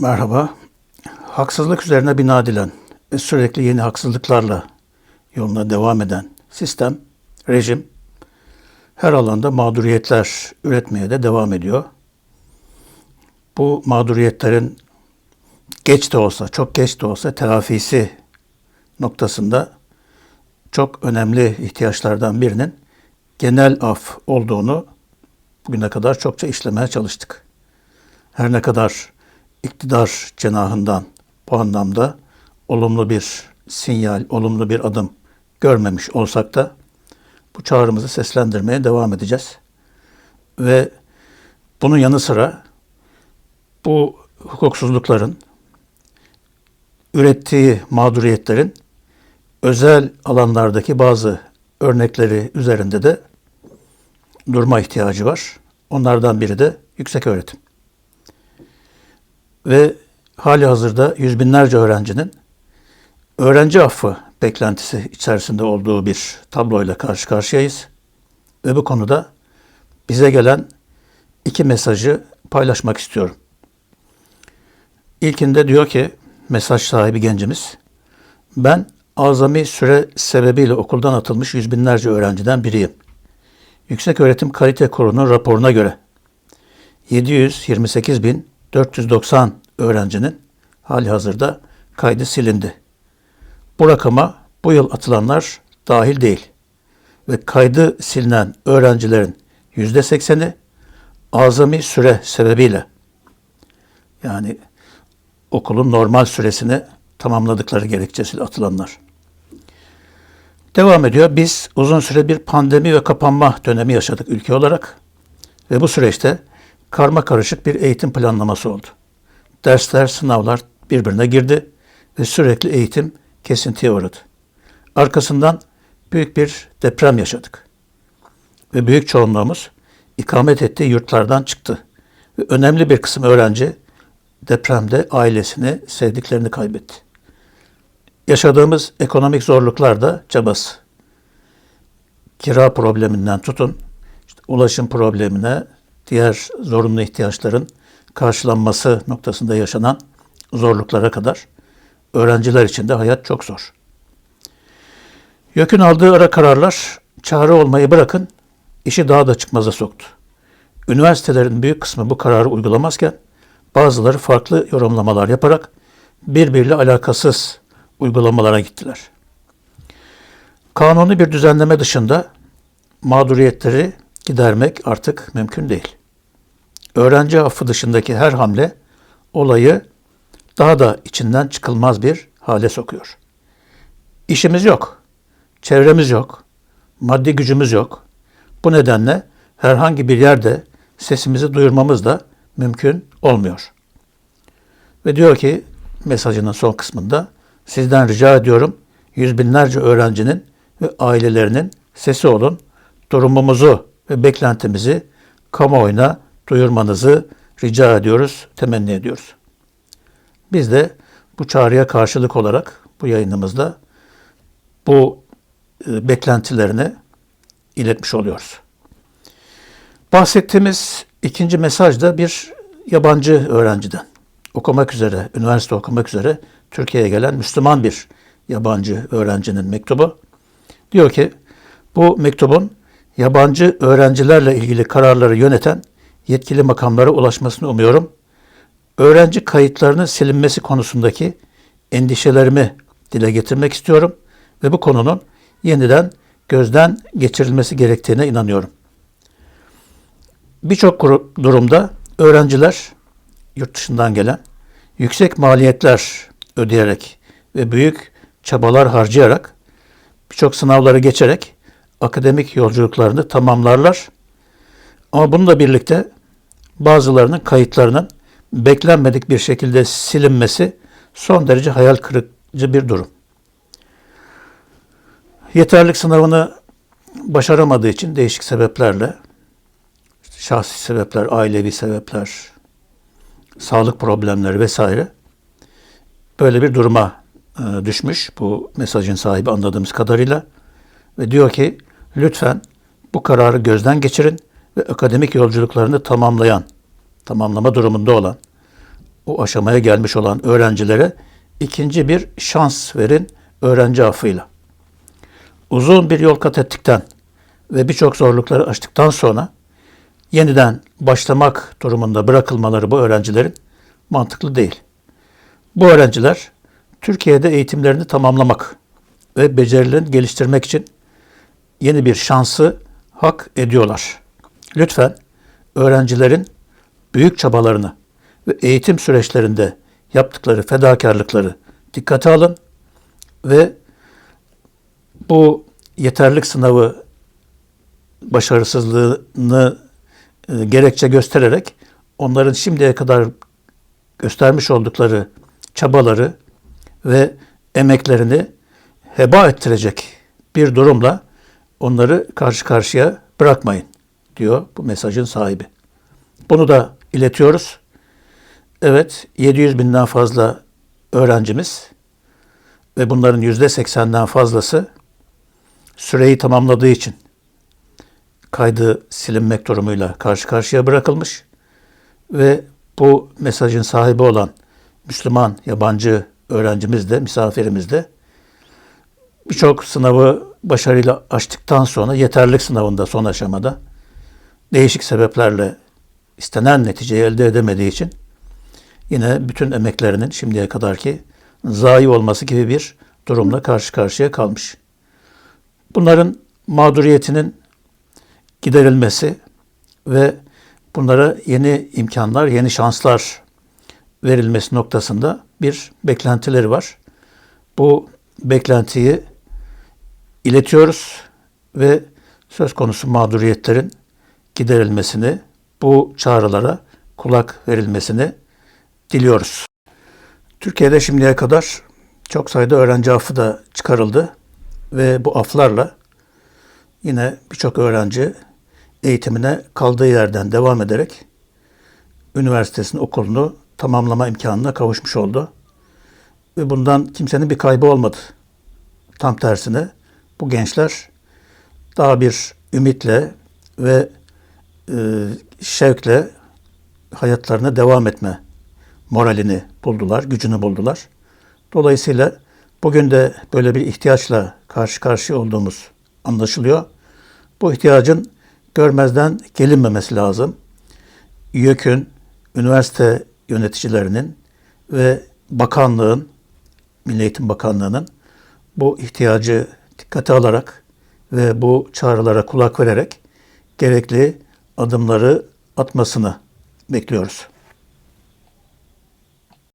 Merhaba. Haksızlık üzerine bina edilen ve sürekli yeni haksızlıklarla yoluna devam eden sistem, rejim her alanda mağduriyetler üretmeye de devam ediyor. Bu mağduriyetlerin geç de olsa, çok geç de olsa telafisi noktasında çok önemli ihtiyaçlardan birinin genel af olduğunu bugüne kadar çokça işlemeye çalıştık. Her ne kadar iktidar cenahından bu anlamda olumlu bir sinyal, olumlu bir adım görmemiş olsak da bu çağrımızı seslendirmeye devam edeceğiz. Ve bunun yanı sıra bu hukuksuzlukların ürettiği mağduriyetlerin özel alanlardaki bazı örnekleri üzerinde de durma ihtiyacı var. Onlardan biri de yüksek öğretim. Ve hali hazırda yüz binlerce öğrencinin öğrenci affı beklentisi içerisinde olduğu bir tabloyla karşı karşıyayız. Ve bu konuda bize gelen iki mesajı paylaşmak istiyorum. İlkinde diyor ki mesaj sahibi gencimiz, ben azami süre sebebiyle okuldan atılmış yüz binlerce öğrenciden biriyim. Yüksek Öğretim Kalite Kurulu'nun raporuna göre 728.490 öğrencinin hali hazırda kaydı silindi. Bu rakama bu yıl atılanlar dahil değil ve kaydı silinen öğrencilerin yüzde sekseni azami süre sebebiyle yani okulun normal süresini tamamladıkları gerekçesiyle atılanlar. Devam ediyor. Biz uzun süre bir pandemi ve kapanma dönemi yaşadık ülke olarak ve bu süreçte karma karışık bir eğitim planlaması oldu. Dersler, sınavlar birbirine girdi ve sürekli eğitim kesintiye uğradı. Arkasından büyük bir deprem yaşadık. Ve büyük çoğunluğumuz ikamet ettiği yurtlardan çıktı. Ve önemli bir kısım öğrenci depremde ailesini, sevdiklerini kaybetti. Yaşadığımız ekonomik zorluklar da cabası. Kira probleminden tutun, işte ulaşım problemine, diğer zorunlu ihtiyaçların karşılanması noktasında yaşanan zorluklara kadar öğrenciler için de hayat çok zor. YÖK'ün aldığı ara kararlar çare olmayı bırakın işi daha da çıkmaza soktu. Üniversitelerin büyük kısmı bu kararı uygulamazken bazıları farklı yorumlamalar yaparak birbiriyle alakasız uygulamalara gittiler. Kanuni bir düzenleme dışında mağduriyetleri gidermek artık mümkün değil. Öğrenci affı dışındaki her hamle olayı daha da içinden çıkılmaz bir hale sokuyor. İşimiz yok, çevremiz yok, maddi gücümüz yok. Bu nedenle herhangi bir yerde sesimizi duyurmamız da mümkün olmuyor. Ve diyor ki mesajının son kısmında sizden rica ediyorum yüz binlerce öğrencinin ve ailelerinin sesi olun. Durumumuzu ve beklentimizi kamuoyuna duyurmanızı rica ediyoruz, temenni ediyoruz. Biz de bu çağrıya karşılık olarak bu yayınımızda bu e, beklentilerini iletmiş oluyoruz. Bahsettiğimiz ikinci mesaj da bir yabancı öğrenciden. Okumak üzere, üniversite okumak üzere Türkiye'ye gelen Müslüman bir yabancı öğrencinin mektubu. Diyor ki bu mektubun yabancı öğrencilerle ilgili kararları yöneten yetkili makamlara ulaşmasını umuyorum. Öğrenci kayıtlarının silinmesi konusundaki endişelerimi dile getirmek istiyorum ve bu konunun yeniden gözden geçirilmesi gerektiğine inanıyorum. Birçok durumda öğrenciler yurt dışından gelen yüksek maliyetler ödeyerek ve büyük çabalar harcayarak birçok sınavları geçerek akademik yolculuklarını tamamlarlar. Ama bununla birlikte bazılarının kayıtlarının beklenmedik bir şekilde silinmesi son derece hayal kırıcı bir durum. Yeterlik sınavını başaramadığı için değişik sebeplerle, şahsi sebepler, ailevi sebepler, sağlık problemleri vesaire böyle bir duruma e, düşmüş bu mesajın sahibi anladığımız kadarıyla ve diyor ki lütfen bu kararı gözden geçirin ve akademik yolculuklarını tamamlayan, tamamlama durumunda olan o aşamaya gelmiş olan öğrencilere ikinci bir şans verin öğrenci affıyla. Uzun bir yol kat ettikten ve birçok zorlukları aştıktan sonra yeniden başlamak durumunda bırakılmaları bu öğrencilerin mantıklı değil. Bu öğrenciler Türkiye'de eğitimlerini tamamlamak ve becerilerini geliştirmek için yeni bir şansı hak ediyorlar. Lütfen öğrencilerin büyük çabalarını ve eğitim süreçlerinde yaptıkları fedakarlıkları dikkate alın ve bu yeterlik sınavı başarısızlığını e, gerekçe göstererek onların şimdiye kadar göstermiş oldukları çabaları ve emeklerini heba ettirecek bir durumla onları karşı karşıya bırakmayın diyor bu mesajın sahibi. Bunu da iletiyoruz. Evet 700 binden fazla öğrencimiz ve bunların yüzde 80'den fazlası süreyi tamamladığı için kaydı silinmek durumuyla karşı karşıya bırakılmış ve bu mesajın sahibi olan Müslüman yabancı öğrencimiz de, misafirimiz de birçok sınavı başarıyla açtıktan sonra yeterlik sınavında son aşamada değişik sebeplerle istenen neticeyi elde edemediği için yine bütün emeklerinin şimdiye kadarki zayi olması gibi bir durumla karşı karşıya kalmış. Bunların mağduriyetinin giderilmesi ve bunlara yeni imkanlar, yeni şanslar verilmesi noktasında bir beklentileri var. Bu beklentiyi iletiyoruz ve söz konusu mağduriyetlerin giderilmesini, bu çağrılara kulak verilmesini diliyoruz. Türkiye'de şimdiye kadar çok sayıda öğrenci affı da çıkarıldı ve bu aflarla yine birçok öğrenci eğitimine kaldığı yerden devam ederek üniversitesinin okulunu tamamlama imkanına kavuşmuş oldu. Ve bundan kimsenin bir kaybı olmadı. Tam tersine bu gençler daha bir ümitle ve şevkle hayatlarına devam etme moralini buldular, gücünü buldular. Dolayısıyla bugün de böyle bir ihtiyaçla karşı karşıya olduğumuz anlaşılıyor. Bu ihtiyacın görmezden gelinmemesi lazım. YÖK'ün, üniversite yöneticilerinin ve bakanlığın, Milli Eğitim Bakanlığı'nın bu ihtiyacı dikkate alarak ve bu çağrılara kulak vererek gerekli adımları atmasını bekliyoruz.